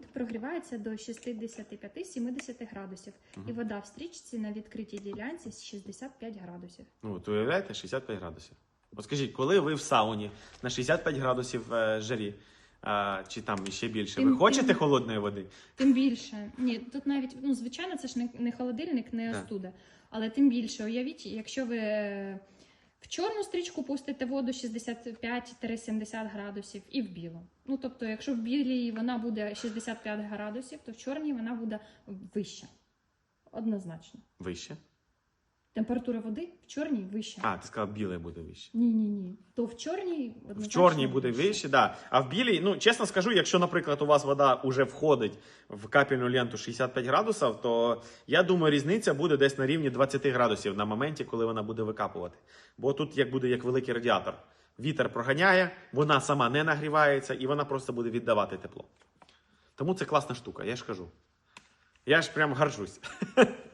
ґрунт прогрівається до 65-70 градусів, і вода в стрічці на відкритій ділянці 65 градусів. Ну, от уявляєте, 65 градусів. От скажіть, коли ви в сауні на 65 градусів е, жарі, а, чи там ще більше, Тим- ви хочете тим- холодної води? Тим більше, ні, тут навіть ну звичайно, це ж не, не холодильник, не Так. остуда. Але тим більше, уявіть, якщо ви е, в чорну стрічку пустите воду 65-70 градусів і в білу. Ну тобто, якщо в білій вона буде 65 градусів, то в чорній вона буде вища. Однозначно. Вище. Температура води в чорній вища. А, ти сказав, біле буде вище. Ні, ні, ні. То в чорній В чорній буде вище, да. А в білій, ну чесно скажу, якщо, наприклад, у вас вода вже входить в капельну ленту 65 градусів, то я думаю, різниця буде десь на рівні 20 градусів на моменті, коли вона буде викапувати. Бо тут як буде як великий радіатор. Вітер проганяє, вона сама не нагрівається і вона просто буде віддавати тепло. Тому це класна штука, я ж кажу. Я ж прям горжусь.